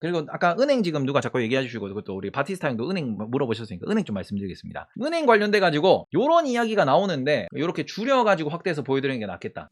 그리고 아까 은행 지금 누가 자꾸 얘기해 주시고 그것도 우리 바티스타 형도 은행 물어보셨으니까 은행 좀 말씀드리겠습니다. 은행 관련돼 가지고 요런 이야기가 나오는데 요렇게 줄여 가지고 확대해서 보여드리는 게 낫겠다.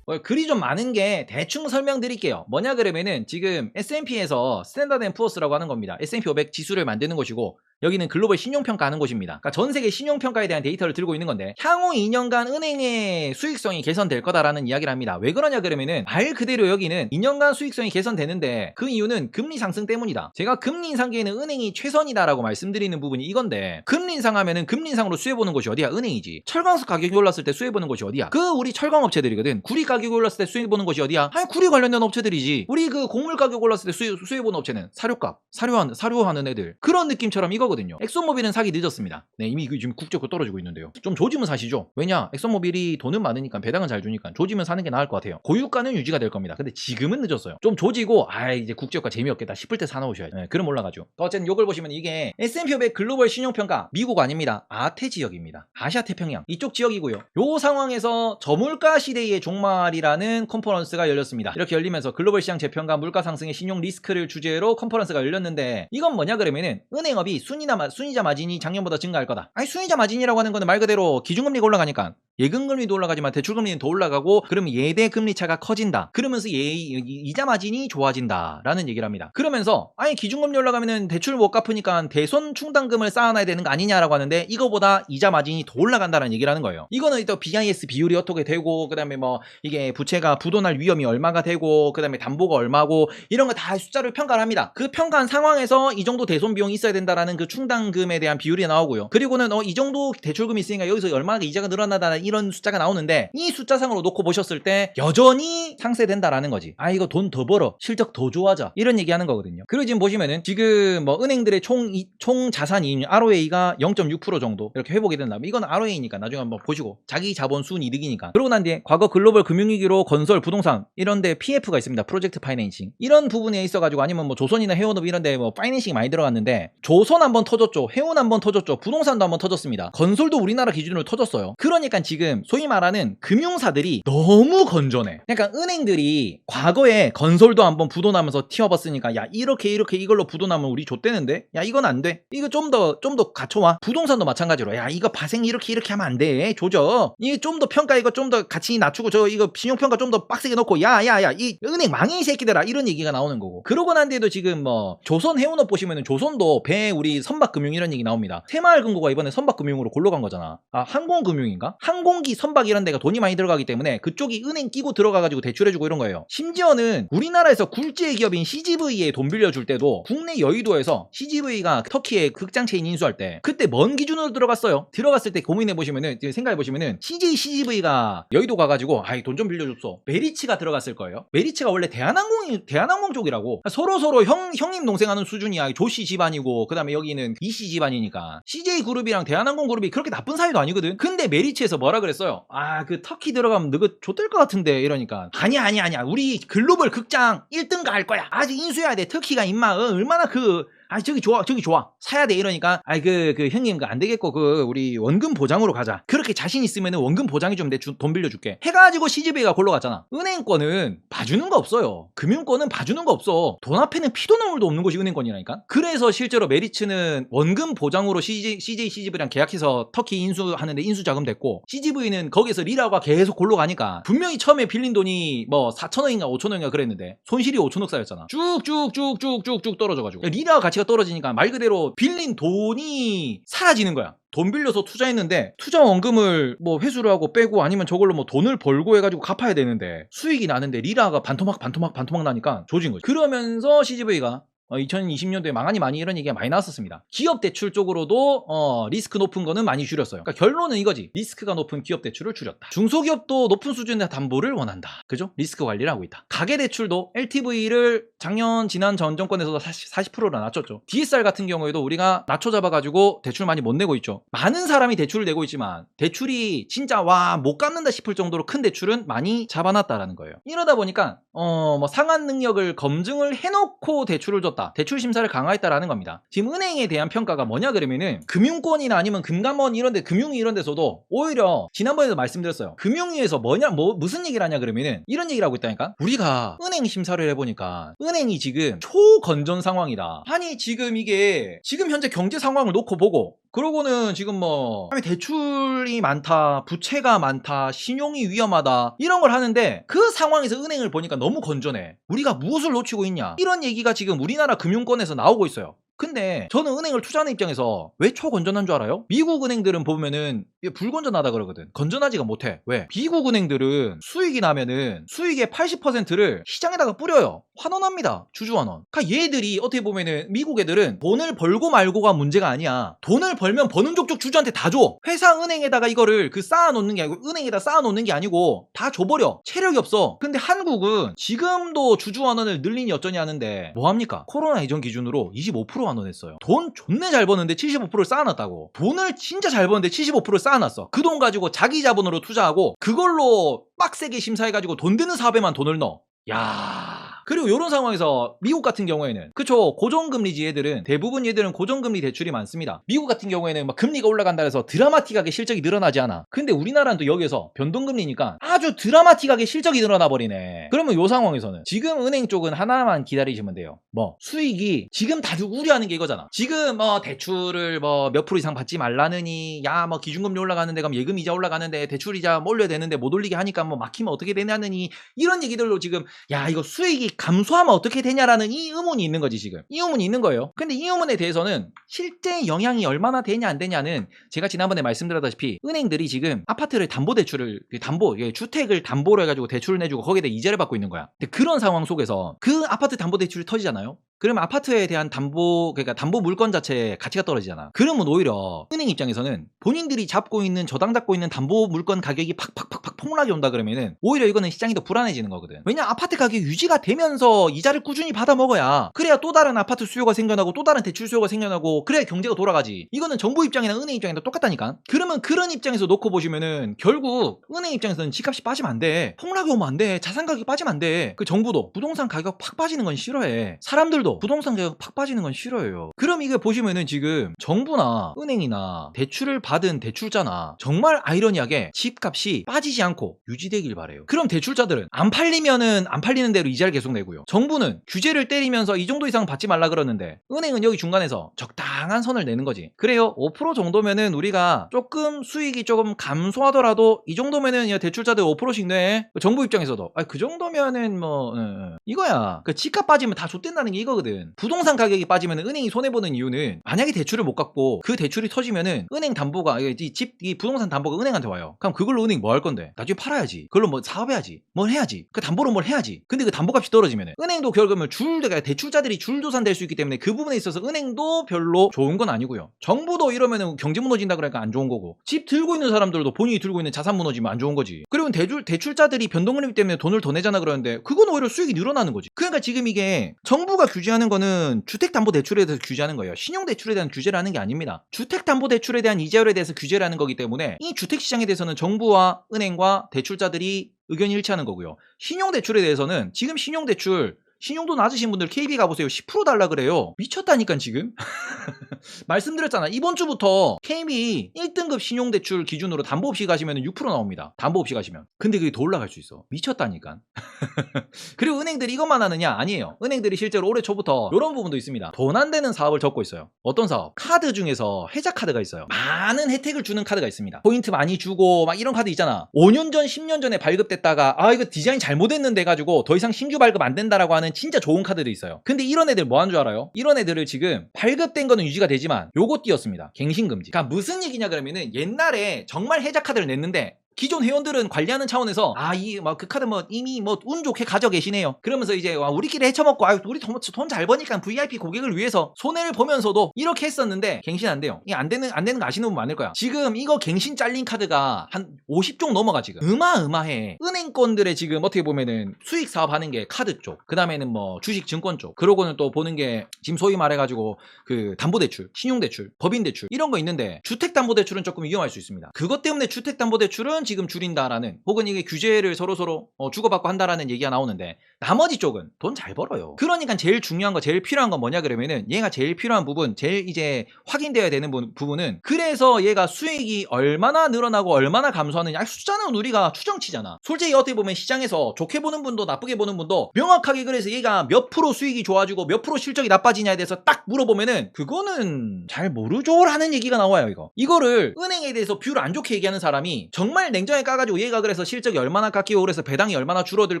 어, 글이 좀 많은 게 대충 설명드릴게요. 뭐냐 그러면은 지금 S&P에서 스탠다드 앤 푸어스라고 하는 겁니다. S&P 500 지수를 만드는 곳이고 여기는 글로벌 신용평가하는 곳입니다. 그러니까 전 세계 신용평가에 대한 데이터를 들고 있는 건데 향후 2년간 은행의 수익성이 개선될 거다라는 이야기를 합니다. 왜 그러냐 그러면은 말 그대로 여기는 2년간 수익성이 개선되는데 그 이유는 금리 상승 때문이다. 제가 금리 인상기에는 은행이 최선이다라고 말씀드리는 부분이 이건데 금리 인상하면은 금리 인상으로 수혜보는 곳이 어디야? 은행이지. 철강석 가격이 올랐을 때 수혜보는 곳이 어디야? 그 우리 철강업체들이거든. 구리 가격이 올랐을 때 수혜보는 곳이 어디야? 아니 구리 관련된 업체들이지. 우리 그 곡물 가격 올랐을 때 수혜, 수혜보는 업체는 사료값, 사료하는, 사료하는 애들. 그런 느낌처럼 이거거든 요. 엑소모빌은 사기 늦었습니다. 네, 이미 그 지금 국적고 떨어지고 있는데요. 좀 조지면 사시죠. 왜냐? 엑소모빌이 돈은 많으니까 배당은 잘 주니까 조지면 사는 게 나을 것 같아요. 고유가는 유지가 될 겁니다. 근데 지금은 늦었어요. 좀 조지고 아 이제 국제유가 재미없겠다 싶을 때 사놓으셔야죠. 네, 그럼 올라가죠. 어쨌든 요걸 보시면 이게 S&P 500 글로벌 신용평가 미국 아닙니다. 아태 지역입니다. 아시아 태평양 이쪽 지역이고요. 요 상황에서 저물가 시대의 종말이라는 컨퍼런스가 열렸습니다. 이렇게 열리면서 글로벌 시장 재평가 물가 상승의 신용 리스크를 주제로 컨퍼런스가 열렸는데 이건 뭐냐 그러면은 은행업이 순 이나 마- 순이자 마진이 작년보다 증가할 거다. 아니 순이자 마진이라고 하는 거는 말 그대로 기준금리가 올라가니까 예금금리도 올라가지만 대출금리는 더 올라가고 그러면 예대 금리 차가 커진다. 그러면서 예, 이- 이자 마진이 좋아진다라는 얘기를 합니다. 그러면서 아니 기준금리 올라가면은 대출 못 갚으니까 대손 충당금을 쌓아놔야 되는 거 아니냐라고 하는데 이거보다 이자 마진이 더 올라간다는 얘기를 하는 거예요. 이거는 또 BIS 비율이 어떻게 되고 그다음에 뭐 이게 부채가 부도날 위험이 얼마가 되고 그다음에 담보가 얼마고 이런 거 다 숫자를 평가를 합니다. 그 평가한 상황에서 이 정도 대손 비용이 있어야 된다라는 그 충당금에 대한 비율이 나오고요. 그리고는 어, 이 정도 대출금이 있으니까 여기서 얼마나 이자가 늘어나다 이런 숫자가 나오는데 이 숫자상으로 놓고 보셨을 때 여전히 상쇄된다라는 거지. 아 이거 돈 더 벌어 실적 더 좋아져 이런 얘기하는 거거든요. 그리고 지금 보시면은 지금 뭐 은행들의 총, 이- 총 자산 이익률 ROA가 0.6% 정도 이렇게 회복이 된다. 이건 ROA니까 나중에 한번 보시고 자기 자본 순 이득이니까. 그러고 난 뒤에 과거 글로벌 금융위기로 건설 부동산 이런데 PF가 있습니다. 프로젝트 파이낸싱 이런 부분에 있어가지고 아니면 뭐 조선이나 해운업 이런데 뭐 파이낸싱이 많이 들어갔는데 조선 한번 터졌죠. 해운 한번 터졌죠. 부동산도 한번 터졌습니다. 건설도 우리나라 기준으로 터졌어요. 그러니까 지금 소위 말하는 금융사들이 너무 건전해. 그러니까 은행들이 과거에 건설도 한번 부도나면서 튀어봤으니까 야 이렇게 이렇게 이걸로 부도나면 우리 좆되는데 야 이건 안 돼. 이거 좀 더 좀 더 갖춰와. 부동산도 마찬가지로 야 이거 파생 이렇게 이렇게 하면 안 돼. 조져. 이게 좀더 평가 이거 좀더 가치 낮추고 저 이거 신용평가 좀 더 빡세게 놓고 야 야 야 이 은행 망해 이 새끼들아 이런 얘기가 나오는 거고. 그러고 난 뒤에도 지금 뭐 조선 해운업 보시면은 조선도 배 우리 선박금융 이런 얘기 나옵니다. 새마을금고가 이번에 선박금융으로 골로 간 거잖아. 아 항공금융인가? 항공기 선박 이런 데가 돈이 많이 들어가기 때문에 그쪽이 은행 끼고 들어가가지고 대출해주고 이런 거예요. 심지어는 우리나라에서 굴지의 기업인 CGV에 돈 빌려줄 때도 국내 여의도에서 CGV가 터키에 극장 체인 인수할 때 그때 먼 기준으로 들어갔어요. 들어갔을 때 고민해 보시면은 생각해 보시면은 CJ CGV가 여의도 가가지고 아이 돈 좀 빌려줬어. 메리츠가 들어갔을 거예요. 메리츠가 원래 대한항공이 대한항공 쪽이라고 서로 서로 형 형님 동생 하는 수준이야. 조씨 집안이고 그다음에 여기 는 이씨 집안이니까 CJ 그룹이랑 대한항공 그룹이 그렇게 나쁜 사이도 아니거든. 근데 메리츠에서 뭐라 그랬어요? 아 그 터키 들어가면 너가 좆될 것 같은데 이러니까 아니야 아니야 아니야 우리 글로벌 극장 1등 갈 거야. 아직 인수해야 돼. 터키가 임마 어, 얼마나 그 아 저기 좋아 저기 좋아. 사야 돼 이러니까. 아이 그그 형님 그 안 되겠고 그 우리 원금 보장으로 가자. 그렇게 자신 있으면은 원금 보장이 좀 내 돈 빌려줄게. 해가지고 CGV가 골로 갔잖아. 은행권은 봐주는 거 없어요. 금융권은 봐주는 거 없어. 돈 앞에는 피도 눈물도 없는 곳이 은행권이라니까. 그래서 실제로 메리츠는 원금 보장으로 CJ, CJ CGV랑 계약해서 터키 인수하는데 인수 자금 됐고 CGV는 거기서 리라가 계속 골로 가니까 분명히 처음에 빌린 돈이 뭐 4천억인가 5천억인가 그랬는데 손실이 5천억 쌓였잖아. 쭉쭉쭉쭉쭉쭉 떨어져가지고. 리라 가치가 떨어지니까 말 그대로 빌린 돈이 사라지는 거야. 돈 빌려서 투자했는데 투자 원금을 뭐 회수를 하고 빼고 아니면 저걸로 뭐 돈을 벌고 해가지고 갚아야 되는데 수익이 나는데 리라가 반토막 반토막 반토막 나니까 조진 거지. 그러면서 CGV가 2020년도에 망하니 많이 이런 얘기가 많이 나왔었습니다. 기업 대출 쪽으로도 어, 리스크 높은 거는 많이 줄였어요. 그러니까 결론은 이거지. 리스크가 높은 기업 대출을 줄였다. 중소기업도 높은 수준의 담보를 원한다. 그죠? 리스크 관리를 하고 있다. 가계 대출도 LTV를 작년 지난 전 정권에서 40, 40%로 낮췄죠. DSR 같은 경우에도 우리가 낮춰 잡아가지고 대출 많이 못 내고 있죠. 많은 사람이 대출을 내고 있지만 대출이 진짜 와 못 갚는다 싶을 정도로 큰 대출은 많이 잡아놨다라는 거예요. 이러다 보니까 어 뭐 상환 능력을 검증을 해놓고 대출을 줬 다. 강화해줬다. 대출 심사를 강화했다라는 겁니다. 지금 은행에 대한 평가가 뭐냐 그러면은 금융권이나 아니면 금감원 이런 데 금융위 이런 데서도 오히려 지난번에도 말씀드렸어요. 금융위에서 뭐냐 뭐 무슨 얘기를 하냐 그러면은 이런 얘기를 하고 있다니까. 우리가 은행 심사를 해 보니까 은행이 지금 초건전 상황이다. 아니 지금 이게 지금 현재 경제 상황을 놓고 보고 그러고는 지금 뭐 대출이 많다, 부채가 많다, 신용이 위험하다 이런 걸 하는데 그 상황에서 은행을 보니까 너무 건전해. 우리가 무엇을 놓치고 있냐? 이런 얘기가 지금 우리나라 금융권에서 나오고 있어요. 근데 저는 은행을 투자하는 입장에서 왜 초건전한 줄 알아요? 미국 은행들은 보면은 이게 불건전하다 그러거든. 건전하지가 못해. 왜? 미국 은행들은 수익이 나면은 수익의 80%를 시장에다가 뿌려요. 환원합니다. 주주환원. 그러니까 얘들이 어떻게 보면은 미국 애들은 돈을 벌고 말고가 문제가 아니야. 돈을 벌면 버는 족족 주주한테 다 줘. 회사 은행에다가 이거를 그 쌓아놓는 게 아니고 은행에다 쌓아놓는 게 아니고 다 줘버려. 체력이 없어. 근데 한국은 지금도 주주환원을 늘리니 어쩌니 하는데 뭐합니까? 코로나 이전 기준으로 25% 환원했어요. 돈 존내 잘 버는데 75%를 쌓아놨다고. 돈을 진짜 잘 버는데 75%를 쌓아 놨어. 그 돈 가지고 자기 자본으로 투자하고 그걸로 빡세게 심사해가지고 돈 되는 사업에만 돈을 넣어. 야. 그리고 이런 상황에서 미국 같은 경우에는 그쵸 고정금리지 얘들은 대부분 얘들은 고정금리 대출이 많습니다. 미국 같은 경우에는 막 금리가 올라간다 해서 드라마틱하게 실적이 늘어나지 않아. 근데 우리나라는 또 여기서 변동금리니까 아주 드라마틱하게 실적이 늘어나 버리네. 그러면 이 상황에서는 지금 은행 쪽은 하나만 기다리시면 돼요. 뭐 수익이 지금 다들 우려하는 게 이거잖아. 지금 뭐 대출을 뭐 몇 프로 이상 받지 말라느니 야 뭐 기준금리 올라가는데 그럼 예금 이자 올라가는데 대출 이자 뭐 올려야 되는데 못 올리게 하니까 뭐 막히면 어떻게 되냐느니 이런 얘기들로 지금 야 이거 수익이 감소하면 어떻게 되냐라는 이 의문이 있는 거지 지금. 이 의문이 있는 거예요. 근데 이 의문에 대해서는 실제 영향이 얼마나 되냐 안 되냐는 제가 지난번에 말씀드렸다시피 은행들이 지금 아파트를 담보대출을 그 담보 예, 주택을 담보로 해가지고 대출을 내주고 거기에다 이자를 받고 있는 거야. 근데 그런 상황 속에서 그 아파트 담보대출이 터지잖아요 그러면 아파트에 대한 담보 그러니까 담보 물건 자체의 가치가 떨어지잖아. 그러면 오히려 은행 입장에서는 본인들이 잡고 있는 저당 잡고 있는 담보 물건 가격이 팍팍팍팍 폭락이 온다 그러면은 오히려 이거는 시장이 더 불안해지는 거거든. 왜냐 아파트 가격이 유지가 되면서 이자를 꾸준히 받아 먹어야 그래야 또 다른 아파트 수요가 생겨나고 또 다른 대출 수요가 생겨나고 그래야 경제가 돌아가지. 이거는 정부 입장이나 은행 입장이나 똑같다니까. 그러면 그런 입장에서 놓고 보시면은 결국 은행 입장에서는 집값이 빠지면 안 돼. 폭락이 오면 안 돼. 자산 가격이 빠지면 안 돼. 그 정부도 부동산 가격 팍 빠지는 건 싫어해. 사람들도 부동산 가격 팍 빠지는 건 싫어해요. 그럼 이게 보시면은 지금 정부나 은행이나 대출을 받은 대출자나 정말 아이러니하게 집값이 빠지지 않고 유지되길 바래요. 그럼 대출자들은 안 팔리면은 안 팔리는 대로 이자를 계속 내고요. 정부는 규제를 때리면서 이 정도 이상 받지 말라 그러는데 은행은 여기 중간에서 적당한 선을 내는 거지. 그래요. 5% 정도면은 우리가 조금 수익이 조금 감소하더라도 이 정도면은 야, 대출자들 5%씩 내. 정부 입장에서도 아, 그 정도면은 뭐 예, 예. 이거야. 그 집값 빠지면 다 좆된다는 게 이거거든. 부동산 가격이 빠지면 은행이 손해 보는 이유는 만약에 대출을 못 갚고 그 대출이 터지면은 은행 담보가 이 집 이 부동산 담보가 은행한테 와요. 그럼 그걸로 은행 뭐 할 건데? 나중에 팔아야지. 그걸로 뭐 사업해야지. 뭘 해야지. 그 담보로 뭘 해야지. 근데 그 담보값이 떨어지면은 은행도 결국은 줄 그러니까 대출자들이 줄도산 될 수 있기 때문에 그 부분에 있어서 은행도 별로 좋은 건 아니고요. 정부도 이러면은 경제 무너진다 그러니까 안 좋은 거고 집 들고 있는 사람들도 본인이 들고 있는 자산 무너지면 안 좋은 거지. 그리고 대출 대출자들이 변동금리 때문에 돈을 더 내잖아 그러는데 그건 오히려 수익이 늘어나는 거지. 그러니까 지금 이게 정부가 규제 하는 거는 주택담보대출에 대해서 규제하는 거예요. 신용대출에 대한 규제를 하는 게 아닙니다. 주택담보대출에 대한 이자율에 대해서 규제를 하는 거기 때문에 이 주택시장에 대해서는 정부와 은행과 대출자들이 의견이 일치하는 거고요. 신용대출에 대해서는 지금 신용대출 신용도 낮으신 분들 KB 가보세요. 10% 달라 그래요. 미쳤다니까 지금. 말씀드렸잖아. 이번 주부터 KB 1등급 신용대출 기준으로 담보 없이 가시면 6% 나옵니다. 담보 없이 가시면. 근데 그게 더 올라갈 수 있어. 미쳤다니까. 그리고 은행들이 이것만 하느냐? 아니에요. 은행들이 실제로 올해 초부터 이런 부분도 있습니다. 돈 안 되는 사업을 적고 있어요. 어떤 사업? 카드 중에서 혜자 카드가 있어요. 많은 혜택을 주는 카드가 있습니다. 포인트 많이 주고 막 이런 카드 있잖아. 5년 전, 10년 전에 발급됐다가 아 이거 디자인 잘못했는데 해가지고 더 이상 신규 발급 안 된다라고 하는 진짜 좋은 카드도 있어요. 근데 이런 애들 뭐 하는 줄 알아요? 이런 애들을 지금 발급된 거는 유지가 되지만 요거 띄었습니다. 갱신금지. 그러니까 무슨 얘기냐 그러면은 옛날에 정말 혜자 카드를 냈는데 기존 회원들은 관리하는 차원에서 아이뭐그 카드 뭐 이미 뭐 운 좋게 가져 계시네요. 그러면서 이제 와 우리끼리 헤쳐먹고 아 우리 돈 잘 버니까 VIP 고객을 위해서 손해를 보면서도 이렇게 했었는데 갱신 안 돼요. 이게 안 되는 안 되는 거 아시는 분 많을 거야. 지금 이거 갱신 잘린 카드가 한 50종 넘어가 지금. 어마어마해. 은행권들의 지금 어떻게 보면은 수익 사업 하는 게 카드 쪽. 그 다음에는 뭐 주식 증권 쪽. 그러고는 또 보는 게 지금 소위 말해 가지고 그 담보 대출, 신용 대출, 법인 대출 이런 거 있는데 주택 담보 대출은 조금 위험할 수 있습니다. 그것 때문에 주택 담보 대출은 지금 줄인다라는 혹은 이게 규제를 서로서로 어, 주고받고 한다라는 얘기가 나오는데 나머지 쪽은 돈 잘 벌어요. 그러니까 제일 중요한 거 제일 필요한 건 뭐냐 그러면은 얘가 제일 필요한 부분 제일 이제 확인되어야 되는 부- 부분은 그래서 얘가 수익이 얼마나 늘어나고 얼마나 감소하느냐 아니, 숫자는 우리가 추정치잖아. 솔직히 어떻게 보면 시장에서 좋게 보는 분도 나쁘게 보는 분도 명확하게 그래서 얘가 몇 프로 수익이 좋아지고 몇 프로 실적이 나빠지냐에 대해서 딱 물어보면은 그거는 잘 모르죠라는 얘기가 나와요 이거. 이거를 은행에 대해서 뷰를 안 좋게 얘기하는 사람이 정말 냉정하게 까가지고 얘가 그래서 실적이 얼마나 깎이고 그래서 배당이 얼마나 줄어들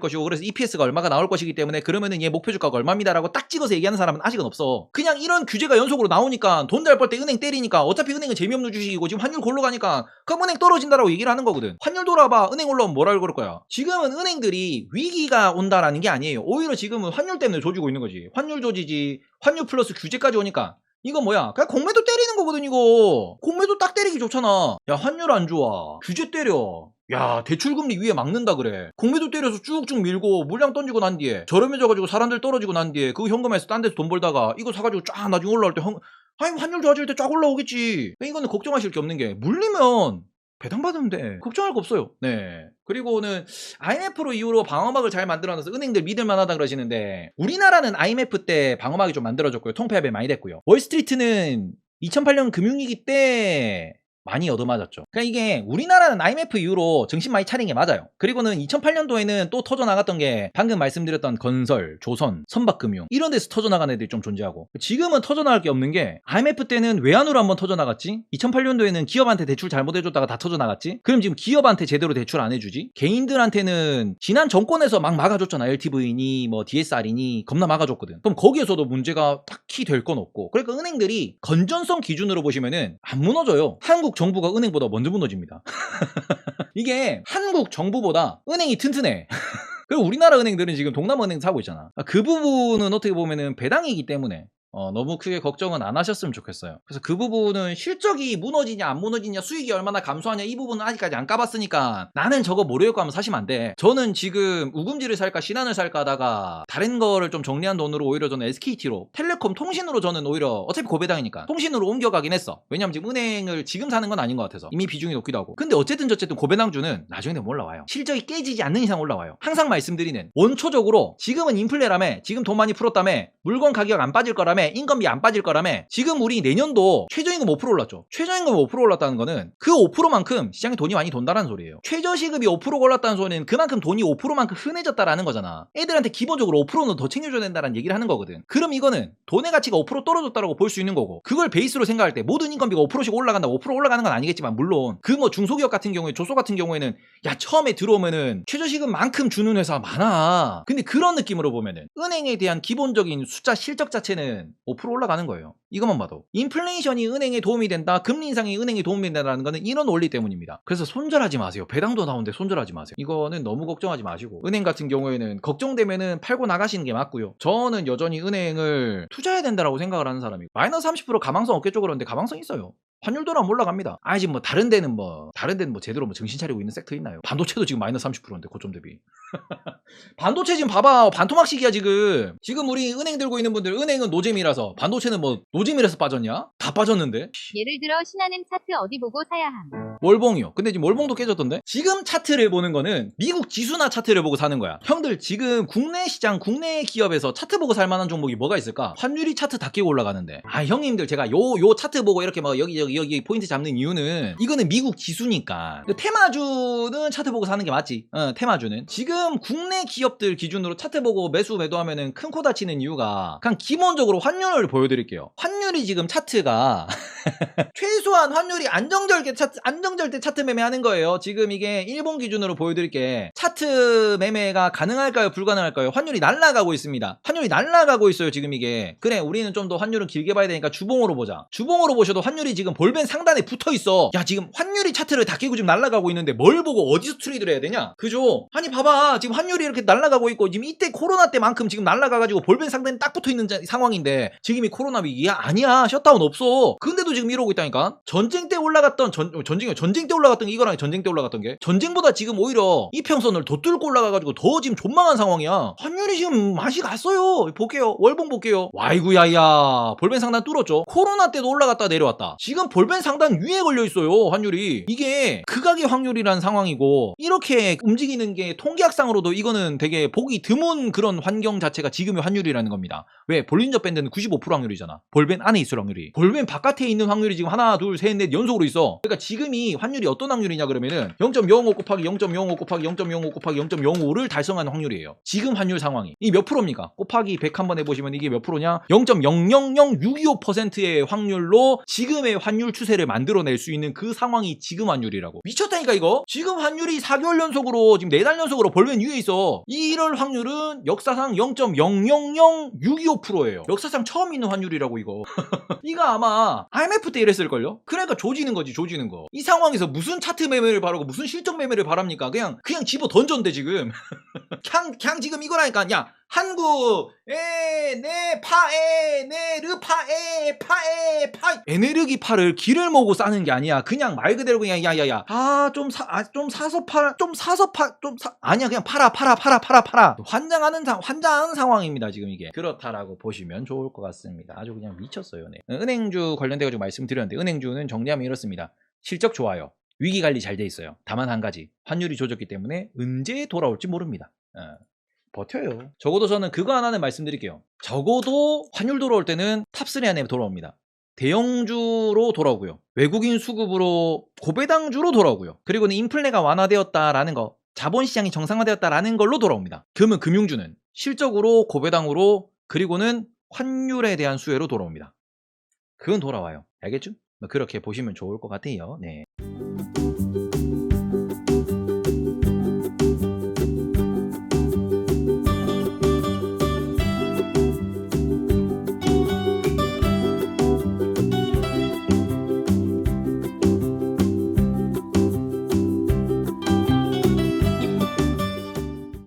것이고 그래서 EPS가 얼마가 나올 것이기 때문에 그러면은 얘 목표 주가가 얼마입니다라고 딱 찍어서 얘기하는 사람은 아직은 없어. 그냥 이런 규제가 연속으로 나오니까 돈 잘 벌 때 은행 때리니까 어차피 은행은 재미없는 주식이고 지금 환율 골로 가니까 그럼 은행 떨어진다라고 얘기를 하는 거거든. 환율 돌아봐 은행 올라오면 뭐라 그럴 거야. 지금은 은행들이 위기가 온다라는 게 아니에요. 오히려 지금은 환율 때문에 조지고 있는 거지. 환율 조지지 환율 플러스 규제까지 오니까 이거 뭐야? 그냥 공매도 때리는 거거든 이거. 공매도 딱 때리기 좋잖아. 야 환율 안 좋아. 규제 때려. 야 대출금리 위에 막는다 그래. 공매도 때려서 쭉쭉 밀고 물량 던지고 난 뒤에 저렴해져가지고 사람들 떨어지고 난 뒤에 그 현금에서 딴 데서 돈 벌다가 이거 사가지고 쫙 나중에 올라올 때 현... 아니 환율 좋아질 때 쫙 올라오겠지. 이거는 걱정하실 게 없는 게 물리면 배당 받으면 돼. 걱정할 거 없어요. 네. 그리고는 IMF로 이후로 방어막을 잘 만들어놔서 은행들 믿을만하다 그러시는데 우리나라는 IMF 때 방어막이 좀 만들어졌고요. 통폐합이 많이 됐고요. 월스트리트는 2008년 금융위기 때 많이 얻어맞았죠. 그러니까 이게 우리나라는 IMF 이후로 정신 많이 차린 게 맞아요. 그리고는 2008년도에는 또 터져나갔던 게 방금 말씀드렸던 건설, 조선, 선박금융 이런 데서 터져나간 애들이 좀 존재하고 지금은 터져나갈 게 없는 게 IMF 때는 외환으로 한번 터져나갔지? 2008년도에는 기업한테 대출 잘못해줬다가 다 터져나갔지? 그럼 지금 기업한테 제대로 대출 안 해주지? 개인들한테는 지난 정권에서 막 막아줬잖아. LTV니 뭐 DSR이니 겁나 막아줬거든. 그럼 거기에서도 문제가 딱히 될 건 없고 그러니까 은행들이 건전성 기준으로 보시면은 안 무너져요. 한국 정부가 은행보다 먼저 무너집니다 이게 한국 정부보다 은행이 튼튼해. 그리고 우리나라 은행들은 지금 동남은행 사고 있잖아. 그 부분은 어떻게 보면은 배당이기 때문에 어, 너무 크게 걱정은 안 하셨으면 좋겠어요. 그래서 그 부분은 실적이 무너지냐 안 무너지냐 수익이 얼마나 감소하냐 이 부분은 아직까지 안 까봤으니까 나는 저거 모르겠고 하면 사시면 안 돼. 저는 지금 우금지를 살까 신한을 살까 하다가 다른 거를 좀 정리한 돈으로 오히려 저는 SKT로 텔레콤 통신으로 저는 오히려 어차피 고배당이니까 통신으로 옮겨가긴 했어. 왜냐면 지금 은행을 지금 사는 건 아닌 것 같아서 이미 비중이 높기도 하고. 근데 어쨌든 저쨌든 고배당주는 나중에 되면 올라와요. 실적이 깨지지 않는 이상 올라와요. 항상 말씀드리는 원초적으로 지금은 인플레라며 지금 돈 많이 풀었다며 물건 가격 안 빠질 거라며 인건비 안 빠질 거라며 지금 우리 내년도 최저임금 5% 올랐죠. 최저임금 5% 올랐다는 거는 그 5%만큼 시장에 돈이 많이 돈다라는 소리예요. 최저시급이 5% 올랐다는 소리는 그만큼 돈이 5%만큼 흔해졌다라는 거잖아. 애들한테 기본적으로 5%는 더 챙겨줘야 된다는 얘기를 하는 거거든. 그럼 이거는 돈의 가치가 5% 떨어졌다라고 볼 수 있는 거고 그걸 베이스로 생각할 때 모든 인건비가 5%씩 올라간다 5% 올라가는 건 아니겠지만 물론 그 뭐 중소기업 같은 경우에 조소 같은 경우에는 야 처음에 들어오면은 최저시급만큼 주는 회사 많아. 근데 그런 느낌으로 보면은 은행에 대한 기본적인 숫자 실적 자체는 5% 올라가는 거예요. 이것만 봐도 인플레이션이 은행에 도움이 된다, 금리 인상이 은행에 도움이 된다는 거는 이런 원리 때문입니다. 그래서 손절하지 마세요. 배당도 나오는데 손절하지 마세요. 이거는 너무 걱정하지 마시고 은행 같은 경우에는 걱정되면은 팔고 나가시는 게 맞고요. 저는 여전히 은행을 투자해야 된다라고 생각을 하는 사람이고 마이너스 30% 가망성 없겠죠 그런데 가망성 있어요. 환율 돌아면 올라갑니다. 아니 지금 뭐 다른 데는 뭐 다른 데는 뭐 제대로 뭐 정신 차리고 있는 섹터 있나요? 반도체도 지금 마이너스 30%인데 고점 대비. 반도체 지금 봐봐 반토막 시기야 지금. 지금 우리 은행 들고 있는 분들 은행은 노잼이라서 반도체는 뭐 노잼이라서 빠졌냐? 다 빠졌는데. 예를 들어 신하는 차트 어디 보고 사야 함. 월봉이요. 근데 지금 월봉도 깨졌던데? 지금 차트를 보는 거는 미국 지수나 차트를 보고 사는 거야. 형들 지금 국내 시장, 국내 기업에서 차트 보고 살 만한 종목이 뭐가 있을까? 환율이 차트 다 끼고 올라가는데. 아, 형님들 제가 요, 요 차트 보고 이렇게 막 여기, 여기, 여기 포인트 잡는 이유는 이거는 미국 지수니까. 테마주는 차트 보고 사는 게 맞지. 어, 테마주는. 지금 국내 기업들 기준으로 차트 보고 매수, 매도하면은 큰 코 다치는 이유가 그냥 기본적으로 환율을 보여드릴게요. 환율이 지금 차트가 최소한 환율이 안정적일 차트, 안정될 때 차트 매매하는 거예요. 지금 이게 일본 기준으로 보여드릴게 차트 매매가 가능할까요? 불가능할까요? 환율이 날아가고 있습니다. 환율이 날아가고 있어요. 지금 이게. 그래, 우리는 좀 더 환율은 길게 봐야 되니까 주봉으로 보자. 주봉으로 보셔도 환율이 지금 볼벤 상단에 붙어 있어. 야, 지금 환율이 차트를 다 끼고 지금 날아가고 있는데 뭘 보고 어디서 트레이드를 해야 되냐? 그죠? 아니, 봐봐. 지금 환율이 이렇게 날아가고 있고 지금 이때 코로나 때만큼 지금 날아가가지고 볼벤 상단에 딱 붙어 있는 자- 상황인데 지금 이 코로나 위기야? 아니야. 셧다운 없어. 근데도 지금 이러고 있다니까. 전쟁 때 올라갔던 전 전쟁 전쟁 때 올라갔던 게 이거랑 전쟁 때 올라갔던 게 전쟁보다 지금 오히려 이평선을 더 뚫고 올라가가지고 더 지금 존망한 상황이야. 환율이 지금 맛이 갔어요. 볼게요. 월봉 볼게요. 와이구야야. 볼벤 상단 뚫었죠. 코로나 때도 올라갔다 내려왔다. 지금 볼벤 상단 위에 걸려 있어요. 환율이 이게 극악의 확률이란 상황이고 이렇게 움직이는 게 통계학상으로도 이거는 되게 보기 드문 그런 환경 자체가 지금의 환율이라는 겁니다. 왜 볼린저 밴드는 95% 확률이잖아. 볼벤 안에 있을 확률이. 볼벤 바깥에 있는 확률이 지금 하나, 둘, 셋, 넷 연속으로 있어. 그러니까 지금이 확률이 어떤 확률이냐 그러면은 0.05 곱하기 0.05 곱하기 0.05 곱하기 0.05를 달성하는 확률이에요. 지금 환율 상황이. 이 몇 프로입니까? 곱하기 100 한번 해보시면 이게 몇 프로냐? 0.000625%의 확률로 지금의 환율 추세를 만들어낼 수 있는 그 상황이 지금 환율이라고. 미쳤다니까 이거? 지금 환율이 4개월 연속으로 지금 4달 연속으로 볼벤 위에 있어. 이럴 확률은 역사상 0.000625%예요. 역사상 처음 있는 환율이라고 이거. 이거 아마 IMF 때 이랬을걸요? 그러니까 조지는 거지 조지는 거. 이 상황에서 무슨 차트 매매를 바라고 무슨 실적 매매를 바랍니까? 그냥 그냥 집어 던졌는데 지금. 그냥 그냥 지금 이거라니까 야 한국. 에네 파에 네르 파에 파에 파. 에네르기 파를 기를 모고 싸는 게 아니야. 그냥 말 그대로 그냥 야야야. 아좀사아좀 사서 팔좀 사서 팔좀 사 아니야. 그냥 팔아 팔아 팔아 팔아 팔아. 환장하는 상 환장하는 상황입니다 지금 이게. 그렇다라고 보시면 좋을 것 같습니다. 아주 그냥 미쳤어요 네. 은행주 관련돼 가지고 말씀드렸는데 은행주는 정리하면 이렇습니다. 실적 좋아요. 위기 관리 잘 돼 있어요. 다만 한 가지. 환율이 조졌기 때문에 언제 돌아올지 모릅니다. 어. 버텨요. 적어도 저는 그거 하나는 말씀드릴게요. 적어도 환율 돌아올 때는 탑3 안에 돌아옵니다. 대형주로 돌아오고요. 외국인 수급으로 고배당주로 돌아오고요. 그리고는 인플레가 완화되었다라는 거, 자본시장이 정상화되었다라는 걸로 돌아옵니다. 그러면 금융주는 실적으로 고배당으로 그리고는 환율에 대한 수혜로 돌아옵니다. 그건 돌아와요. 알겠죠? 뭐 그렇게 보시면 좋을 것 같아요. 네.